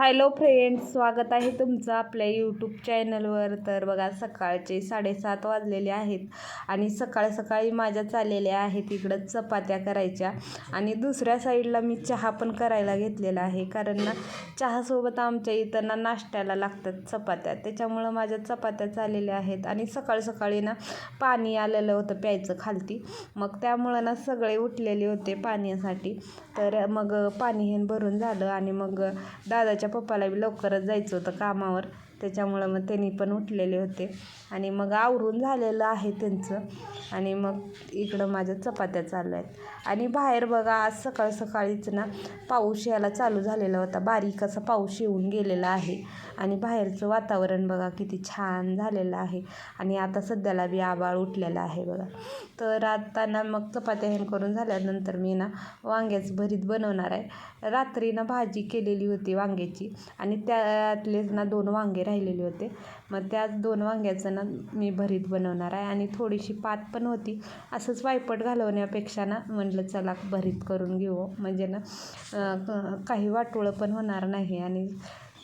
Hello friends स्वागत आहे तुमचं आपल्या यूट्यूब चॅनलवर तर बघा सकाळचे साडेसात वाजलेले आहेत आणि सकाळ सकाळी माझ्या चाललेल्या आहेत इकडं चपात्या करायच्या आणि दुसऱ्या साईडला मी चहा पण करायला घेतलेला आहे. कारण ना चहासोबत आमच्या इथं ना नाश्त्याला लागतात चपात्या. त्याच्यामुळं माझ्या चपात्या चाललेल्या आहेत आणि सकाळ सकाळी ना पाणी आलेलं होतं प्यायचं खालती. मग त्यामुळं ना सगळे उठलेले होते पाण्यासाठी. तर मग पाणी हे भरून झालं आणि मग दादाच्या पप्पाला बी लवकरच जायचं होतं कामावर. त्याच्यामुळं मग त्यांनी पण उठलेले होते. आणि मग आवरून झालेलं आहे त्यांचं. आणि मग इकडं माझ्या चपात्या चालू आहेत. आणि बाहेर बघा आज सकाळ सकाळीच ना पाऊस यायला चालू झालेला होता. बारीक असा पाऊस येऊन गेलेला आहे. आणि बाहेरचं वातावरण बघा किती छान झालेलं आहे. आणि आता सध्याला बी आबाळ उठलेला आहे बघा. तर आता ना मग चपात्या हेन करून झाल्यानंतर मी ना वांग्याचं भरीत बनवणार आहे. रात्री ना भाजी केलेली होती वांग्याची. आणि त्यातलेच ना दोन वांगे राहिलेले होते. मग त्या दोन वांग्याचं ना मी भरीत बनवणार आहे आणि थोडीशी पात पण होती. असंच वायपट घालवण्यापेक्षा ना म्हटलं चला भरीत करून घेऊ. म्हणजे ना काही वाटोळं पण होणार नाही आणि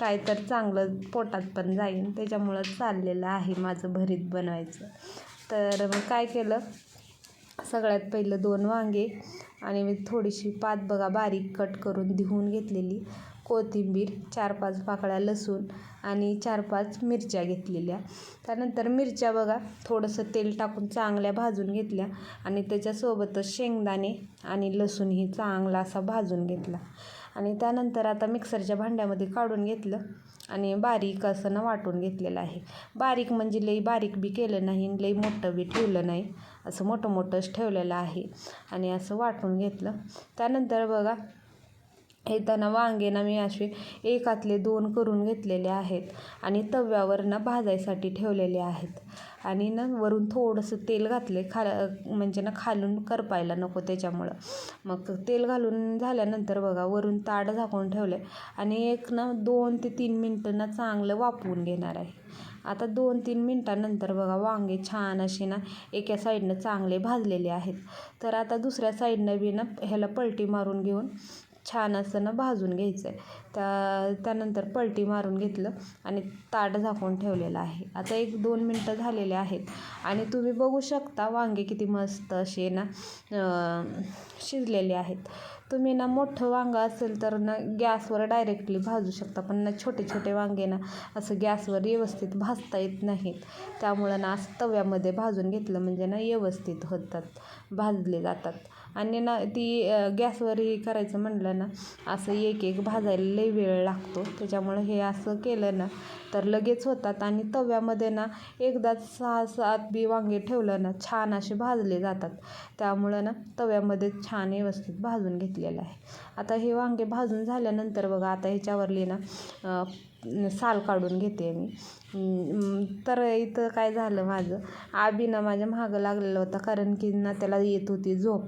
काय तर चांगलं पोटात पण जाईन त्याच्यामुळं चाललेलं आहे माझं भरीत बनवायचं. तर मग काय केलं? सगळ्यात पहिलं दोन वांगे आणि मी थोडीशी पात बघा बारीक कट करून धुवून घेतलेली. कोथिंबीर चार पाच पाकळ्या लसूण आणि चार पाच मिरच्या घेतलेल्या. त्यानंतर मिरच्या बघा थोडंसं तेल टाकून चांगल्या भाजून घेतल्या आणि त्याच्यासोबतच शेंगदाणे आणि लसूणही चांगला असा भाजून घेतला. आणि त्यानंतर आता मिक्सरच्या भांड्यामध्ये काढून घेतलं आणि बारीक असं ना वाटून घेतलेलं आहे. बारीक म्हणजे लई बारीक बी केलं नाही लई मोठं बी ठेवलं नाही. असं मोठं मोठंच ठेवलेलं आहे आणि असं वाटून घेतलं. त्यानंतर बघा येताना वांगेनं मी असे एकातले दोन करून घेतलेले आहेत आणि तव्यावर ना भाजायसाठी ठेवलेले आहेत. आणि ना वरून थोडंसं तेल घातले खा म्हणजे ना खालून करपायला नको त्याच्यामुळं. मग तेल घालून झाल्यानंतर बघा वरून ताड झाकून ठेवले आणि एक ना दोन ते तीन मिनटं ना चांगलं वापरून घेणार आहे. आता दोन तीन मिनटानंतर बघा वांगे छान असे ना एका साईडनं चांगले भाजलेले आहेत. तर आता दुसऱ्या साईडनं बी ना ह्याला पलटी मारून घेऊन छान असं ना भाजून घ्यायचं आहे त्या त्यानंतर पलटी मारून घेतलं आणि ताट झाकून ठेवलेलं आहे. आता एक दोन मिनटं झालेले आहेत आणि तुम्ही बघू शकता वांगे किती मस्त असे ना शिजलेले आहेत. तुम्ही ना मोठं वांगं असेल तर ना गॅसवर डायरेक्टली भाजू शकता पण ना छोटे छोटे वांगे ना असं गॅसवर व्यवस्थित भाजता येत नाहीत. त्यामुळं ना असं तव्यामध्ये भाजून घेतलं म्हणजे ना व्यवस्थित होतात भाजले जातात. आणि ना ती गॅसवर हे करायचं म्हणलं ना असं एक एक भाजायला लई वेळ लागतो. त्याच्यामुळं हे असं केलं ना तर लगेच होतात. आणि तव्यामध्ये ना एकदा सहा सात बी वांगे ठेवलं ना छान असे भाजले जातात. त्यामुळं ना तव्यामध्ये छान व्यवस्थित भाजून घेतलेलं आहे. आता हे वांगे भाजून झाल्यानंतर बघा आता ह्याच्यावरली ना साल काढून घेते मी. तर इथं काय झालं माझं? आबी ना माझ्या मागं लागलेलं होता कारण की ना त्याला येत होती झोप.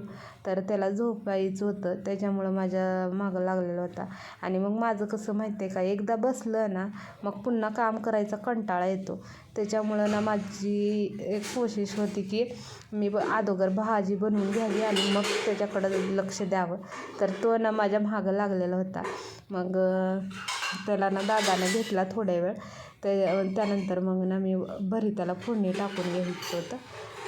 तर त्याला झोपायचं होतं. त्याच्यामुळं माझ्या मागं लागलेला होता. आणि मग माझं कसं माहिती आहे का? एकदा बसलं ना मग पुन्हा काम करायचा कंटाळा येतो. त्याच्यामुळं ना माझी एक कोशिश होती की मी ब अगोदर भाजी बनवून घ्यावी आणि मग त्याच्याकडं लक्ष द्यावं. तर तो ना माझ्या मागं लागलेला होता. मग त्याला ना दादानं घेतला थोड्या वेळ. त्या त्यानंतर मग ना मी भरिताला फोडणी टाकून घ्यायचं होतं.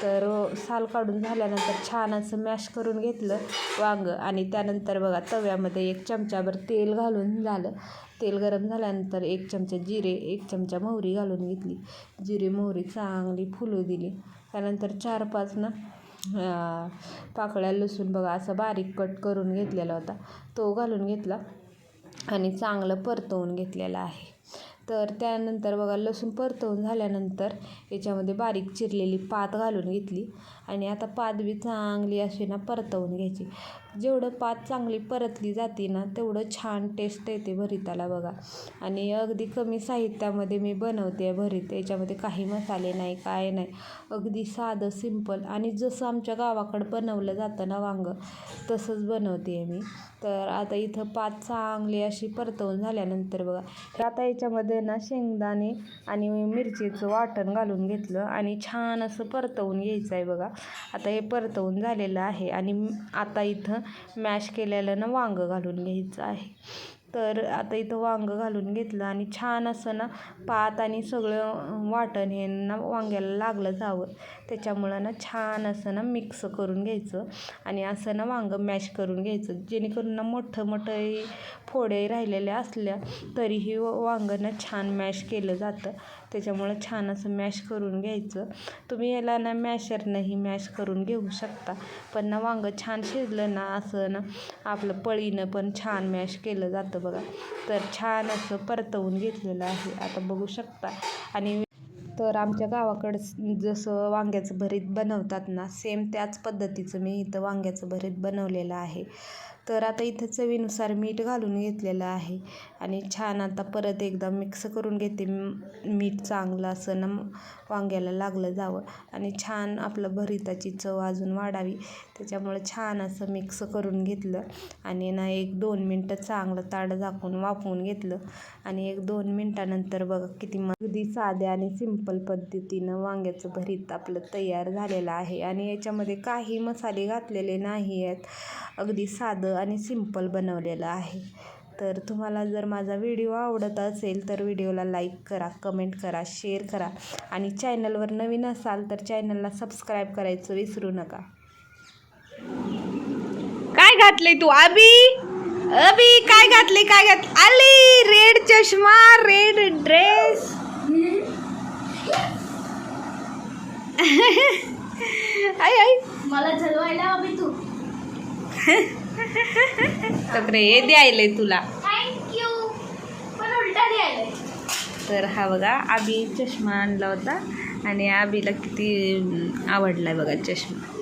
तर साल काढून झाल्यानंतर छान असं मॅश करून घेतलं वांगं. आणि त्यानंतर बघा तव्यामध्ये एक चमचाभर तेल घालून झालं. तेल गरम झाल्यानंतर एक चमचा जिरे एक चमचा मोहरी घालून घेतली. जिरे मोहरी चांगली फुलू दिली. त्यानंतर चार पाच ना पाकळ्या लसूण बघा असं बारीक कट करून घेतलेला होता. तो घालून घेतला. आणि चांगलं परतवून घेतलेलं आहे. तर त्यानंतर बघा लसूण परतवून झाल्यानंतर याच्यामध्ये बारीक चिरलेली पात घालून घेतली आणि आता पात बी चांगली अशी ना परतवून घ्यायची. जेवढं पात चांगली परतली जाते ना तेवढं छान टेस्ट येते भरिताला बघा. आणि अगदी कमी साहित्यामध्ये मी बनवते आहे भरीत. याच्यामध्ये काही मसाले नाही काय नाही. अगदी साधं सिंपल आणि जसं आमच्या गावाकडं बनवलं जातं ना वांगं तसंच बनवते आहे मी. तर आता इथं पात चांगली अशी परतवून झाल्यानंतर बघा. आता याच्यामध्ये ना शेंगदाणे आणि मिरचीचं वाटण घालून घेतलं आणि छान असं परतवून घ्यायचं आहे बघा. आता हे परतवून झालेलं आहे आणि आता इथं मॅश केलेलं ना वांगं घालून घ्यायचं आहे. तर आता इथं वांगं घालून घेतलं आणि छान असं ना पात आणि सगळं वाटण हे ना वांग्याला लागलं जावं. त्याच्यामुळं ना छान असं ना मिक्स करून घ्यायचं आणि असं ना वांगं मॅश करून घ्यायचं. जेणेकरून ना मोठं मोठंही फोडे राहिलेल्या असल्या तरीही वांगं ना छान मॅश केलं जातं. त्याच्यामुळं छान असं मॅश करून घ्यायचं. तुम्ही याला ना मॅशरनंही मॅश करून घेऊ शकता. पण ना वांगं छान शिजलं ना असं ना आपलं पळीनं पण छान मॅश केलं जातं. बघा. तर छान असं परतवून घेतलेलं आहे. आता बघू शकता. आणि तर आमच्या गावाकडं जसं वांग्याचं भरीत बनवतात ना सेम त्याच पद्धतीचं मी इथं वांग्याचं भरीत बनवलेलं आहे. तर आता इथं चवीनुसार मीठ घालून घेतलेलं आहे. आणि छान आता परत एकदा मिक्स करून घेते. मीठ चांगलं असं ना वांग्याला लागलं जावं. आणि छान आपलं भरिताची चव अजून वाढावी. त्याच्यामुळे छान असं मिक्स करून घेतलं. आणि ना एक दोन मिनटं चांगलं ताड झाकून वाफवून घेतलं. आणि एक दोन मिनटानंतर बघा किती मग अगदी साध्या आणि सिंपल पद्धतीनं वांग्याचं भरीत आपलं तयार झालेलं आहे. आणि याच्यामध्ये काही मसाले घातलेले नाही आहेत अगदी साधं आणि सिंपल बनवलेलं आहे. तर तुम्हाला जर माझा व्हिडिओ आवडत असेल तर व्हिडिओला लाईक करा कमेंट करा शेअर करा आणि चॅनलवर नवीन असाल तर चॅनलला सबस्क्राईब करायचं विसरू नका. काय घातलंय तू अबी अबी काय घातले काय घात? आली रेड चष्मा रेड ड्रेस. आई आई. मला तू. तक्रे हे द्यायलंय तुला. तर हा बघा आबी चष्मा आणला होता आणि आबीला किती आवडला बघा चष्मा.